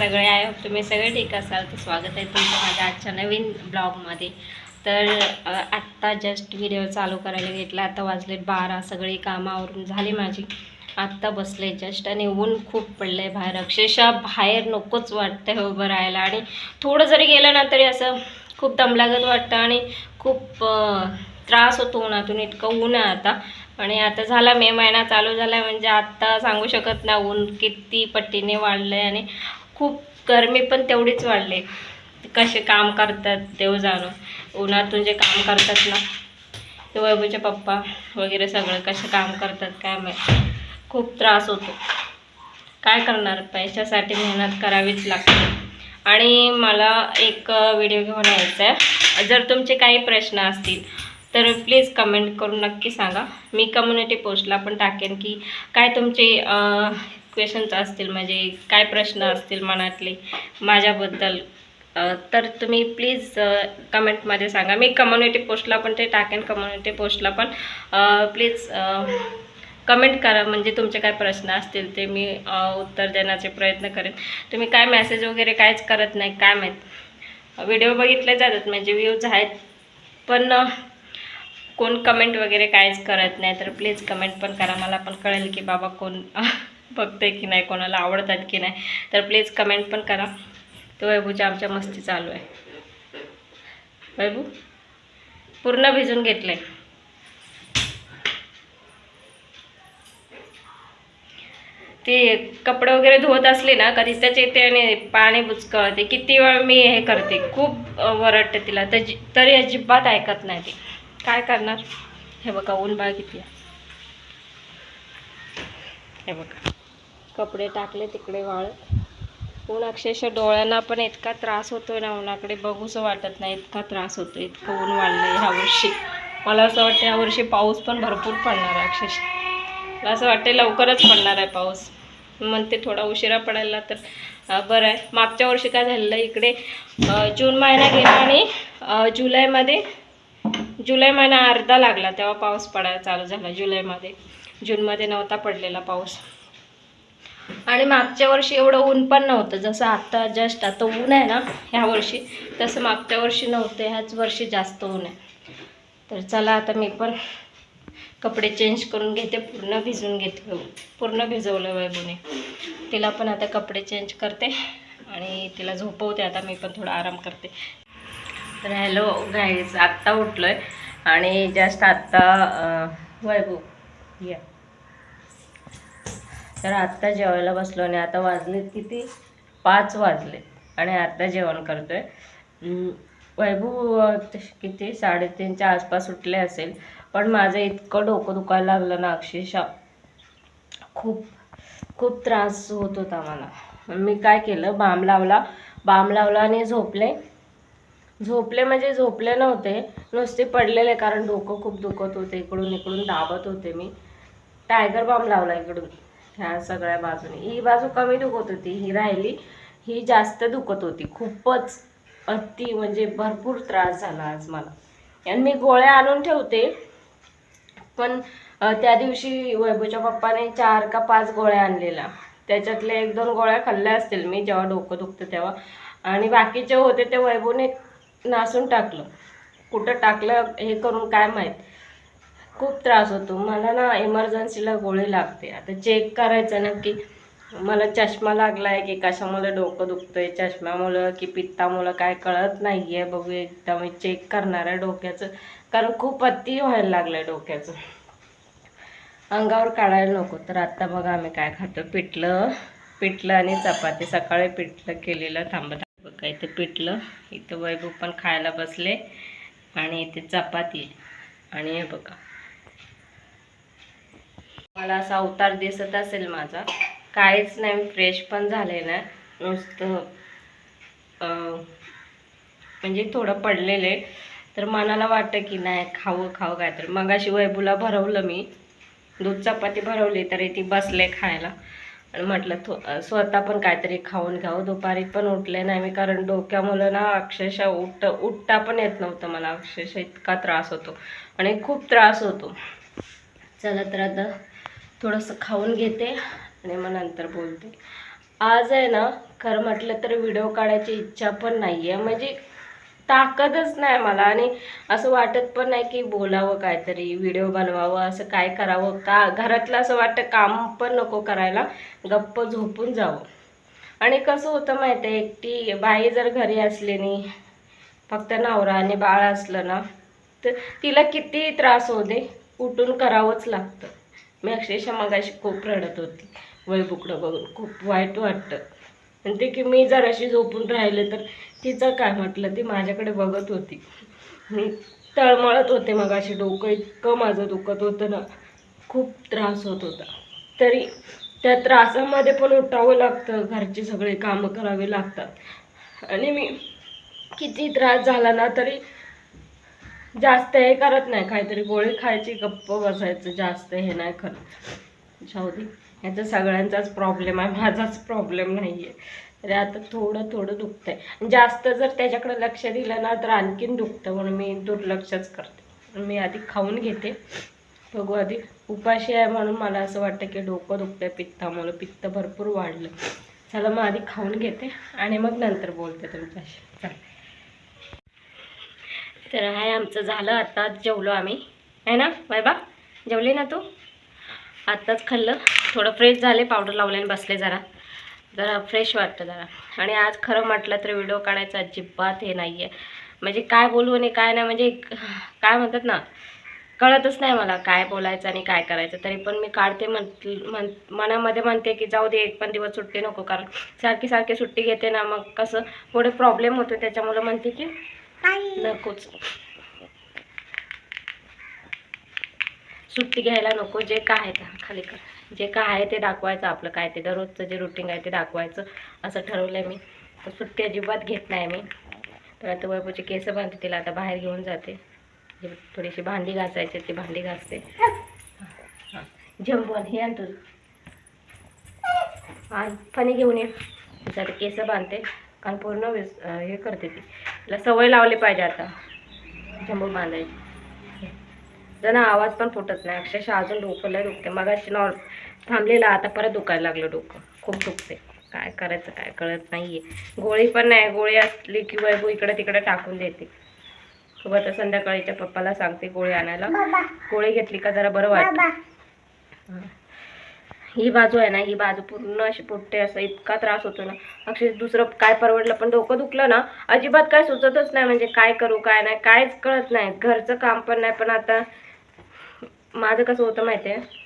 सगळे आहे. तुम्ही सगळे ठीक असाल तर स्वागत आहे तुमचं माझ्या आजच्या नवीन ब्लॉगमध्ये. तर आत्ता जस्ट व्हिडिओ चालू करायला घेतला. आता वाजले बारा. सगळी कामावरून झाली माझी. आत्ता बसले जस्ट आणि ऊन खूप पडलं आहे बाहेर. अक्षरशः बाहेर नकोच वाटतं उभं राहायला. आणि थोडं जरी गेलं ना तरी असं खूप दमलागत वाटतं आणि खूप त्रास होतो उन्हातून. इतकं ऊन आहे आता. आणि आता झाला मे महिना. चालू झाला आहे म्हणजे आत्ता सांगू शकत नाही ऊन किती पट्टीने वाढलं आहे आणि खूप गरमी पण तेवढीच वाढली. कसे काम करतात देव जाणो उन्हातून जे काम करतात ना ते वैभूचे पप्पा वगैरे सगळं कसे काम करतात काय माहिती. खूप त्रास होतो. काय करणार? पैशासाठी मेहनत करावीच लागते. आणि मला एक व्हिडिओ घेऊन यायचा आहे. जर तुमचे काही प्रश्न असतील तर प्लीज कमेंट करून नक्की सांगा. मी कम्युनिटी पोस्टला पण टाकेन की काय तुमचे क्वेश्चन्स असतील म्हणजे काय प्रश्न असतील मनातले माझ्याबद्दल. तर तुम्ही प्लीज कमेंटमध्ये सांगा. मी कम्युनिटी पोस्टला पण ते टाकेन कम्युनिटी पोस्टला पण. प्लीज कमेंट करा म्हणजे तुमचे काय प्रश्न असतील ते मी उत्तर देण्याचे प्रयत्न करेन. तुम्ही काय मेसेज वगैरे काहीच करत नाही काय माहीत. व्हिडिओ बघितले जातात म्हणजे व्ह्यूज आहेत पण कोण कमेंट वगैरे काहीच करत नाही. तर प्लीज कमेंट पण करा मला पण कळेल की बाबा कोण बघते की नाही कोणाला आवडतात की नाही. तर प्लीज कमेंट पण करा. तो वैभूच्या आमच्या मस्ती चालू आहे. वैभू पूर्ण भिजून घेतलं आहे ते कपडे वगैरे धुवत असले ना कधी त्याचे ते आणि पाणी बुचकळते किती वेळ मी हे करते. खूप वरटते तिला. त्याची तरी अजिबात ऐकत नाही ती. काय करणार? हे बघा ऊन बाळ किती आहे. हे बघा. कपडे टाकले तिकडे वाळत ऊन अक्षरशः डोळ्यांना पण इतका त्रास होतोय ना उन्हाकडे बघूच वाटत नाही इतका त्रास होतो इतकं ऊन वाढलंय ह्या वर्षी. मला असं वाटतं यावर्षी पाऊस पण भरपूर पडणार आहे अक्षरशः. मला असं वाटतं लवकरच पडणार आहे पाऊस. म्हणते थोडा उशिरा पडायला तर बरं आहे. मागच्या वर्षी काय झालेलं इकडे जून महिना गेला आणि जुलैमध्ये जुलै महिना अर्धा लागला तेव्हा पाऊस पडायला चालू झाला जुलैमध्ये. जूनमध्ये नव्हता पडलेला पाऊस. आणि मागच्या वर्षी एवढं ऊन पण नव्हतं. जसं आत्ता जस्ट आता ऊन आहे ना ह्या वर्षी तसं मागच्या वर्षी नव्हतं. ह्याच वर्षी जास्त ऊन आहे. तर चला आता मी पण कपडे चेंज करून घेते पूर्ण भिजून घेते. पूर्ण भिजवलं वैभूने तिला पण आता कपडे चेंज करते आणि तिला झोपवते. आता मी पण थोडा आराम करते. तर हॅलो गाईज आत्ता उठलो आहे आणि जस्ट आत्ता वैभव या. तर आत्ता जेवायला बसलो आणि आता वाजलेत किती? पाच वाजले आणि आत्ता जेवण करतो आहे वैभव किती? साडेतीनच्या आसपास उठले असेल. पण माझं इतकं डोकं दुखायला लागलं ना अक्षरशः. खूप खूप त्रास होत होता मला. मी काय केलं? बाम लावला. बाम लावला आणि झोपले. झोपले म्हणजे झोपले नव्हते. नुसते पडलेले कारण डोकं खूप दुखत होते. इकडून इकडून दाबत होते मी. टायगर बाम लावला इकडून. ह्या सगळ्या बाजूने. ही बाजू कमी दुखत होती ही राहिली. ही जास्त दुखत होती. खूपच अति म्हणजे भरपूर त्रास झाला आज मला. आणि मी गोळ्या आणून ठेवते. पण त्या दिवशी वैभवच्या पप्पाने चार का पाच गोळ्या आणलेल्या. त्याच्यातल्या एक दोन गोळ्या खाल्ल्या असतील मी जेव्हा डोकं दुखतं तेव्हा. आणि बाकीचे होते ते वैभवने नासून टाकलं. कुठं टाकलं हे करून काय माहीत. खूप त्रास होतो. मला ना इमर्जन्सीला गोळी लागते. आता चेक करायचं नक्की मला चष्मा लागला आहे की कशामुळे डोकं दुखतंय? चष्म्यामुळं की पित्तामुळं काय कळत नाही आहे बघू एकदा मी चेक करणार आहे डोक्याचं. कारण खूप अति व्हायला लागलं आहे डोक्याचं. अंगावर काढायला नको. तर आत्ता बघा आम्ही काय खातो. पिठलं पिठलं आणि चपाती. सकाळी पिठलं केलेलं. थांबत बघा इथे पिठलं. इथं वैभव पण खायला बसले. आणि इथे चपाती. आणि हे बघा. मला असा अवतार दिसत असेल माझा. काहीच नाही फ्रेश पण झाले ना. नुसतं म्हणजे थोडं पडलेले. तर मनाला वाटतं की नाही खावं खावं काय तर मगाशी वैभूला भरवलं मी. दूध चपाती भरवली तरी ती बसले खायला. आणि म्हटलं थो स्वतः पण काहीतरी खाऊन घ्यावं हो. दुपारी पण उठले नाही मी. कारण डोक्यामुळं ना अक्षरशः उठ उठता पण येत नव्हतं मला. अक्षरशः इतका त्रास होतो. आणि खूप त्रास होतो. चला तर आता थोडंसं खाऊन घेते आणि मग नंतर बोलते. आज आहे ना खरं म्हटलं तर व्हिडिओ काढायची इच्छा पण नाही आहे म्हणजे ताकदच नाही मला आणि असं वाटत पण नाही की बोलावं काहीतरी व्हिडिओ बनवावं असं काय करावं. का घरातलं असं वाटतं काम पण नको करायला गप्प झोपून जावं. आणि कसं होतं माहिती आहे एकटी बाई जर घरी असली नाही फक्त नवरा आणि बाळ असलं ना तर तिला किती त्रास होऊ दे. उठून करावंच लागतं. मी अक्षरशः मगाशी खूप रडत होती. वैबुकडं बघून खूप वाईट वाटतं. आणि ते की मी जर अशी झोपून राहिले तर तिचं काय म्हटलं? ती माझ्याकडे बघत होती. मी तळमळत होते मग अशी डोकं इतकं माझं दुखत होतं ना खूप त्रास होत होता. तरी त्या त्रासामध्ये पण उठावं लागतं. घरची सगळे कामं करावी लागतात. आणि मी किती त्रास झाला ना तरी जास्त हे करत नाही काहीतरी गोळी खायची गप्प बसायचं जास्त हे नाही करत. जाऊदी. ह्याचा सगळ्यांचाच प्रॉब्लेम आहे माझाच प्रॉब्लेम नाही आहे तरी आता थोडं थोडं दुखतंय. जास्त जर त्याच्याकडे लक्ष दिलं ना तर आणखीन दुखतं म्हणून मी दुर्लक्षच करते. मी आधी खाऊन घेते. बघू आधी. उपाशी आहे म्हणून मला असं वाटतं की डोकं दुखतंय पित्तामुळं. पित्त भरपूर वाढलं. चला मग आधी खाऊन घेते आणि मग नंतर बोलते तुमच्याशी. चालेल. तर हाय आमचं झालं आता जेवलो आम्ही. आहे ना बा जेवली ना तू? आत्ताच खाल्लं. थोडं फ्रेश झाले पावडर लावले आणि बसले जरा. जरा फ्रेश वाटतं जरा. आणि आज खरं म्हटलं तर व्हिडिओ काढायचा अजिबात हे नाही आहे म्हणजे काय बोलू आणि काय नाही म्हणजे काय म्हणतात ना कळतच नाही मला काय बोलायचं आणि काय करायचं. तरी पण मी काढते म्हण मनामध्ये म्हणते की जाऊ दे एक पण दिवस सुट्टी नको कारण सारखी सारखी सुट्टी घेते ना मग कसं पुढे प्रॉब्लेम होतो त्याच्यामुळं म्हणते की नकोच. सुट्टी घ्यायला नको जे काय आहे खाली कर. जे काय आहे ते दाखवायचं आपलं काय ते दररोजचं जे रुटीन आहे ते दाखवायचं असं ठरवलं आहे मी. तर सुट्टी अजिबात घेत नाही मी. तर आता वैभवची केस बांधते तिला आता बाहेर घेऊन जाते. थोडीशी भांडी घासायची ती भांडी घासते. हां हे आण तुझं. आणि फणी घेऊन ये. तिचा केस बांधते. कारण पूर्ण हे करते ती. तिला सवय लावली पाहिजे आता. जंबू बांधायची. जरा आवाज पण फुटत नाही. अक्षरशः अजून डोकं लय दुखते मगाशी नॉर थांबलेला आता परत दुखायला लागलं डोकं. खूप दुखते काय करायचं काय कळत नाही आहे गोळी पण नाही. गोळी असली की वैभव इकडे तिकडे टाकून देते. आता संध्याकाळीच्या पप्पाला सांगते गोळी आणायला. गोळी घेतली का जरा बरं वाटतं. ही बाजू आहे ना ही बाजू पूर्ण अशी पोट्टे असं इतका त्रास होतो ना. अक्षरशः दुसरं काय परवडलं पण डोकं दुखलं ना अजिबात काय सुचतच नाही म्हणजे काय करू काय नाही कायच कळत नाही. घरचं काम पण नाही पण आता माझं कसं होतं माहिती आहे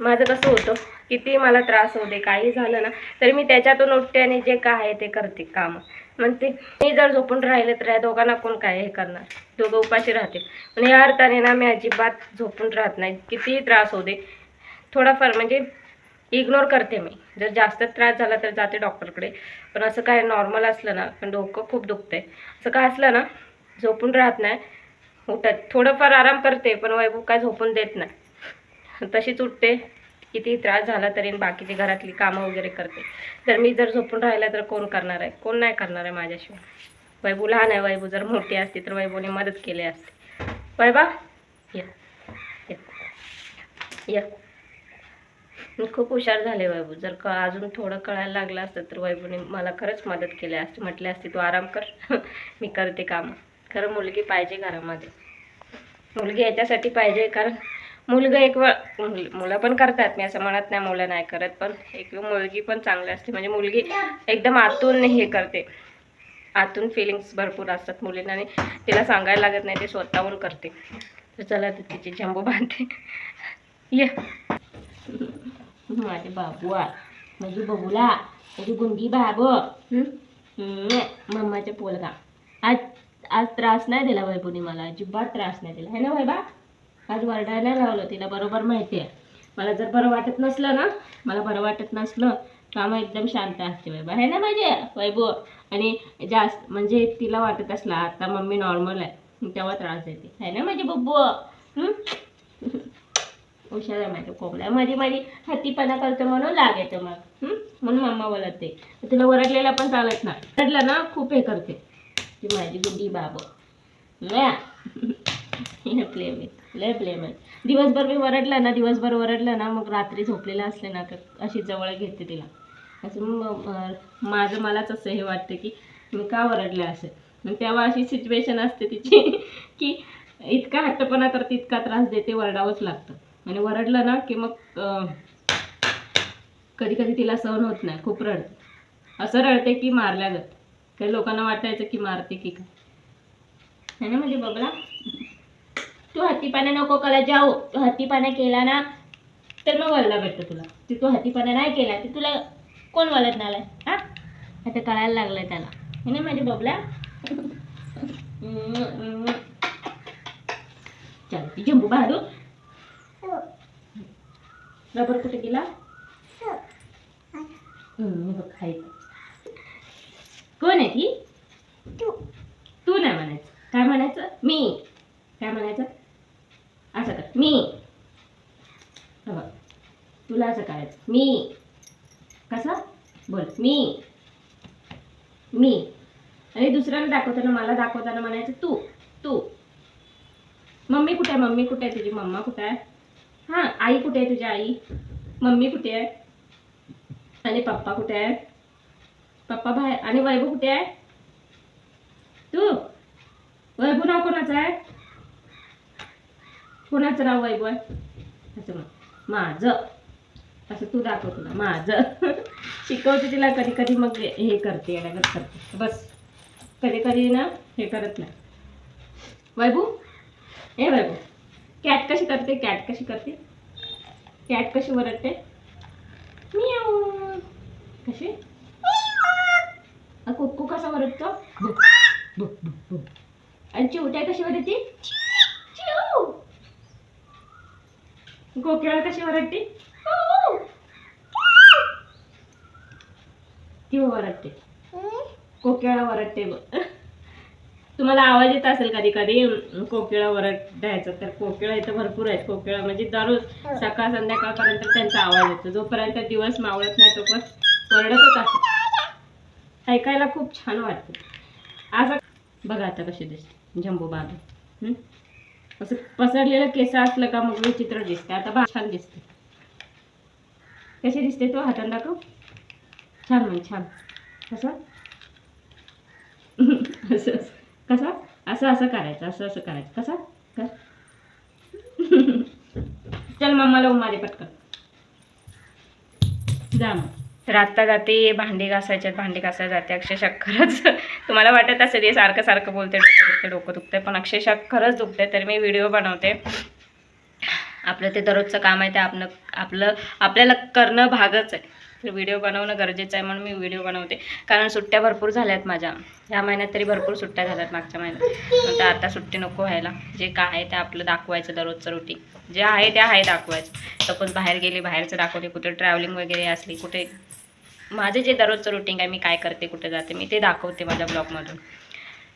माझं कसं होतं किती मला त्रास होते काही झालं ना तरी मी त्याच्यातून उठते आणि जे काय आहे ते करते काम. म्हणते मी जर झोपून राहिले तर या दोघांना कोण काय हे करणार? दोघं उपाशी राहतील. पण या अर्थाने ना मी अजिबात झोपून राहत नाही. कितीही त्रास होते थोडाफार म्हणजे इग्नोर करते मी. जर जास्त त्रास झाला तर जाते डॉक्टरकडे पण असं काय नॉर्मल असलं ना पण डोकं खूप दुखतंय. असं काय असलं ना झोपून राहत नाही. उठत थोडंफार आराम करते पण वैभव काय झोपून देत नाही. तशीच उठते. किती त्रास झाला तरी बाकीची घरातली कामं वगैरे करते. तर मी जर झोपून राहिला तर कोण करणार आहे? कोण नाही करणार आहे माझ्याशिवाय? वैभू लहान आहे वैभू जर मोठी असती तर वैभूने मदत केली असते. वैभा या. या. मी खूप हुशार झाले वैभू जर का अजून थोडं कळायला लागलं असतं तर वैभूने मला खरंच मदत केली असते. म्हटली असते तू आराम कर. मी करते कामं. खरं मुलगी पाहिजे घरामध्ये. मुलगी याच्यासाठी पाहिजे कारण मुलगा एक वेळ मुल- मुलं पण करतात. मी असं म्हणत नाही मुलं नाही करत पण एक मुलगी पण चांगली असते. म्हणजे मुलगी एकदम आतून हे करते. आतून फिलिंग्स भरपूर असतात मुलींना आणि तिला सांगायला लागत नाही ते स्वतःहून करते. तर चला तर तिची जंबू बांधते. ये. माझे बाबू आ. माझी बबुला माझी गुंडी बाबू. मम्माच्या पोलगा आज आज त्रास नाही दिला वैभवनी मला अजिबात त्रास नाही दिला. है ना वैभा? आज वरडायला लावलं तिला बरोबर माहिती आहे. मला जर बरं वाटत नसलं ना मला बरं वाटत नसलं का मग एकदम शांत असते वैभव. आहे ना माझे? वैभव. आणि जास्त म्हणजे तिला वाटत असला आता मम्मी नॉर्मल आहे. तेव्हा त्रास देते. आहे ना माझे बब्बू? हुशार आहे माझ्या कोंबड्या मध्ये माझी हत्तीपणा करतो म्हणून लाग येतो मग. म्हणून मम्मा बोलते तिला ओरडलेला पण चालत ना ओरडलं ना खूप हे करते. ती माझी गुड्डी बाब. म्या. लय प्लेम आहे. लय प्लेम आहे. दिवसभर मी वरडलं ना दिवसभर वरडलं ना मग रात्री झोपलेलं असले ना तर अशी जवळ घेते तिला. असं मग माझं मलाच असं हे वाटतं की मी का वरडलं असेल मग तेव्हा अशी सिच्युएशन असते तिची की इतका हट्टपणा करते इतका त्रास देते वरडावंच लागतं. आणि वरडलं ना की मग कधी कधी तिला सहन होत नाही खूप रडते. असं रडते की मारल्या जात. काही लोकांना वाटायचं की मारते की काय. है ना म्हणजे बबला? तू हत्तीपाने नको कला जाऊ. तू हत्तीपाने केला ना तर मग वळला भेटतो तुला. ते तू हत्तीपाने नाही केला ती तुला कोण वळत नाही हां? आता कळायला लागलंय त्याला. है ना माझे बबला? चल ती जंबू बहादूर रबर कुठे गेला? हम्म, बघ खायचं कोण आहे ती? तू. तू नाही म्हणायचं. काय म्हणायचं? मी. काय म्हणायचं? असं कर. मी. बघ. तुला असं करायचं. मी. कसं? बोल. मी. मी. आणि दुसऱ्याला दाखवताना मला दाखवताना म्हणायचं तू. तू. मम्मी कुठे आहे? मम्मी कुठे आहे? तुझी मम्मा कुठे आहे? हां आई कुठे आहे तुझी आई? मम्मी कुठे आहे? आणि पप्पा कुठे आहे? पप्पा बाहेर. आणि वैभव कुठे आहे? तू? वैभव नाव कोणाचं आहे? कोणाचं नाव वैभव आहे? असं मग माझं. असं तू दाखव तुला. माझं. शिकवते तिला. कधी कधी मग हे करते येण्यागत करते. बस. कधी कधी ना हे करत नाही. वैभू हे वैभव. कॅट कशी करते? कॅट कशी करते? कॅट कशी वरडते? मियाव कशी? कुक्कू कसा वरडतो. आणि चिवट्या कशी वरडते? गोक्याळा कशी वरडते. ती वरडते. कोकिळा वरडते बघ. तुम्हाला आवाज येत असेल कधी कधी कोकिळा वरडायचं तर कोकिळा इथं भरपूर आहेत कोकिळा. म्हणजे दररोज सकाळ संध्याकाळपर्यंत त्यांचा आवाज येतो. जोपर्यंत दिवस मावळत नाही तोपर्यंत वरडतच असतो. ऐकायला खूप छान वाटतं. आज बघा आता कशी दिसते. जम्बो बाबू हं? असं पसरलेलं केस असलं का मग विचित्र दिसते. आता बा छान दिसते. कशी दिसते तो हाताने दाखव. छान म्हण छान. कसं असं असं. कसा? असं असं करायचं असं असं करायचं. कसा? कर. चल मम्माला उमारे पटकन. जा मग. तर आत्ता जाते भांडी घासायच्यात भांडी घासायला जाते. अक्षरशः खरंच तुम्हाला वाटत असेल हे सारखं सारखं बोलते डोकं दुखते डोकं आहे पण अक्षरशः खरंच दुखते तर मी व्हिडिओ बनवते. आपलं ते दररोजचं काम आहे ते आपलं आपलं आपल्याला करणं भागच आहे. व्हिडिओ बनवणं गरजेचं आहे म्हणून मी व्हिडिओ बनवते. कारण सुट्ट्या भरपूर झाल्या आहेत माझ्या. ह्या महिन्यात तरी भरपूर सुट्ट्या झाल्यात मागच्या महिन्यात. तर आता सुट्टी नको व्हायला. जे काय आहे ते आपलं दाखवायचं दररोजचं रुटीन जे आहे ते आहे दाखवायचं. सपोज बाहेर गेले बाहेरचं दाखवते कुठे ट्रॅव्हलिंग वगैरे असली कुठे माझे जे दररोजचं रुटीन आहे मी काय करते कुठे जाते मी ते दाखवते माझ्या ब्लॉगमधून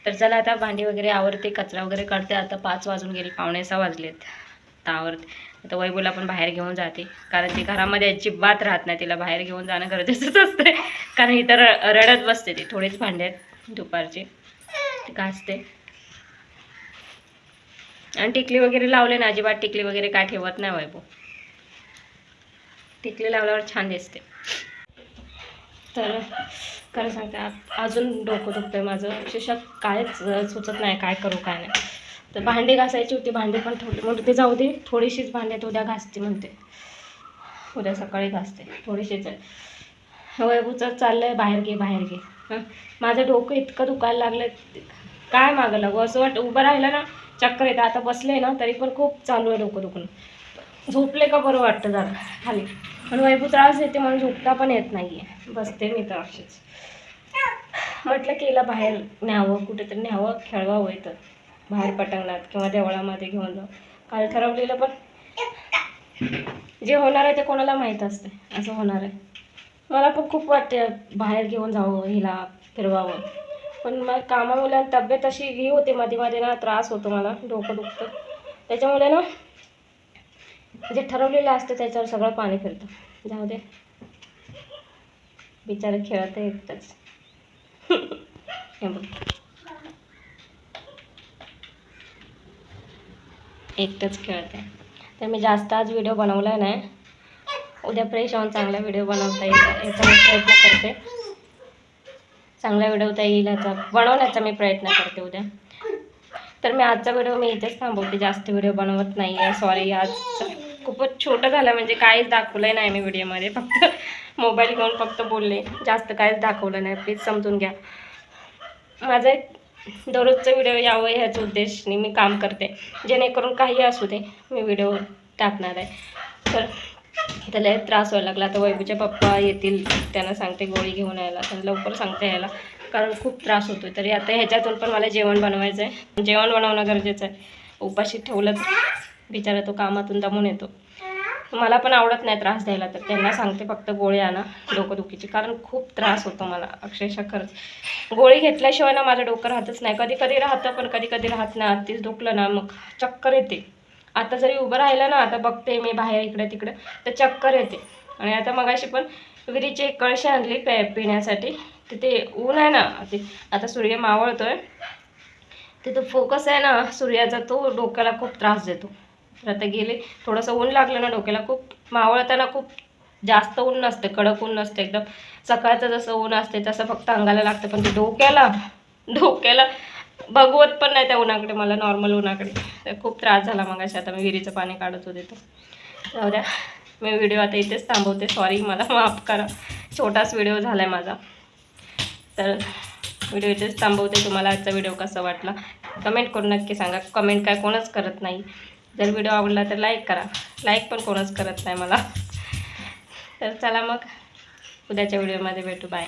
तर चला आता भांडी वगैरे आवरते कचरा वगैरे काढते. आता पाच वाजून गेले पावणे सहा वाजलेत. आता आवरते. आता वैभूला पण बाहेर घेऊन जाते. कारण ती घरामध्ये अजिबात राहत नाही. तिला बाहेर घेऊन जाणं गरजेचंच असते कारण इतर रडत बसते ती. थोडीच भांडे आहेत दुपारची. ती घासते. आणि टिकली वगैरे लावले ना अजिबात टिकली वगैरे काय ठेवत नाही वैभव. टिकली लावल्यावर छान दिसते. तर खरं सांगते अजून डोकं दुखतंय माझं. अक्षरशः कायच सुचत नाही काय करू काय नाही. तर भांडी घासायची होती भांडी पण थोडी म्हणते ते जाऊ दे थोडीशीच भांडी आहेत उद्या घासते म्हणते. उद्या सकाळी घासते थोडीशीच आहे. वैभूचं चाललंय बाहेर घे बाहेर घे. माझं डोकं इतकं दुखायला लागलं काय मागं लागू? असं वाटतं उभं राहिलं ना चक्कर येतं. आता बसले ना तरी पण खूप चालू आहे डोकं दुखणं. झोपले का बरं वाटतं जरा खाली. पण वैभू त्रास देते म्हणून झोपता पण येत नाही आहे बसते मी तर अशीच. म्हटलं केलं बाहेर न्यावं कुठेतरी न्यावं खेळवावं येतं बाहेर पटंगणात किंवा देवळामध्ये घेऊन जाऊ. काल ठरवलेलं पण जे होणार आहे ते कोणाला माहीत असते असं होणार आहे. मला पण खूप वाटते बाहेर घेऊन जावं हिला फिरवावं. पण मग कामामुळे आणि तब्येत अशी ही होते मध्ये मध्ये ना त्रास होतो मला डोकं दुखतं. त्याच्यामुळे ना जे ठरवलेलं असतं त्याच्यावर सगळं पाणी फिरतं. जाऊ दे. बिचारे खेळत आहे एकटंच. हे बघ. एकटंच खेळते. तर मी जास्त आज व्हिडिओ बनवला नाही. उद्या फ्रेश होऊन चांगला व्हिडिओ बनवता येईल. याचा मी प्रयत्न करते. चांगला व्हिडिओ होता येईल याचा बनवण्याचा मी प्रयत्न करते उद्या. तर मी आजचा व्हिडिओ मी इथेच थांबवते. जास्त व्हिडिओ बनवत नाही आहे सॉरी आज खूपच छोटं झालं. म्हणजे काहीच दाखवलं नाही मी व्हिडिओमध्ये. फक्त मोबाईल घेऊन फक्त बोलले. जास्त काहीच दाखवलं नाही. प्लीज समजून घ्या. माझं एक दररोजचा व्हिडिओ यावं ह्याच उद्देशाने मी काम करते. जेणेकरून काही असू दे मी व्हिडिओ टाकणार आहे. तर त्याला त्रास व्हायला लागला. तर वैभूच्या पप्पा येतील त्यांना सांगते गोळी घेऊन यायला. त्यांना लवकर सांगते यायला कारण खूप त्रास होतो तरी आता ह्याच्यातून पण मला जेवण बनवायचं आहे जेवण बनवणं गरजेचं आहे. उपाशी ठेवलंच बिचारा तो कामातून दमून येतो. मला पण आवडत नाही त्रास द्यायला तर त्यांना सांगते फक्त गोळी आणा डोकंदुखीची. कारण खूप त्रास होतो मला अक्षरशः खरंच. गोळी घेतल्याशिवाय ना माझं डोकं राहतच नाही. कधी कधी राहतं पण कधी कधी राहत नाही आधीच दुखलं ना मग चक्कर येते. आता जरी उभं राहिलं ना आता बघते मी बाहेर इकडे तिकडं तर चक्कर येते. आणि आता मगाशी पण विहिरीची एक कळशी आणली पे पिण्यासाठी. तिथे ऊन आहे ना ते आता सूर्य मावळतोय. तिथं फोकस आहे ना सूर्याचा तो डोक्याला खूप त्रास देतो. तर आता गेले. थोडंसं ऊन लागलं ना डोक्याला खूप मावळताना खूप जास्त ऊन नसते कडक ऊन नसते एकदम. सकाळचं जसं ऊन असते तसं फक्त अंगाला लागतं पण ते डोक्याला डोक्याला बघवत पण नाही त्या उन्हाकडे मला नॉर्मल उन्हाकडे. तर खूप त्रास झाला मग आता मी विहिरीचं पाणी काढत होते तर. जाऊ द्या मी व्हिडिओ आता इथेच थांबवते सॉरी मला माफ करा. छोटाच व्हिडिओ झाला आहे माझा. तर व्हिडिओ इथेच थांबवते तुम्हाला आजचा व्हिडिओ कसा वाटला? कमेंट करून नक्की सांगा. कमेंट काय कोणच करत नाही. जर व्हिडिओ आवडला तर लाईक करा. लाईक पण कोणच करत नाही मला. तर चला मग उद्याच्या व्हिडिओमध्ये भेटू. बाय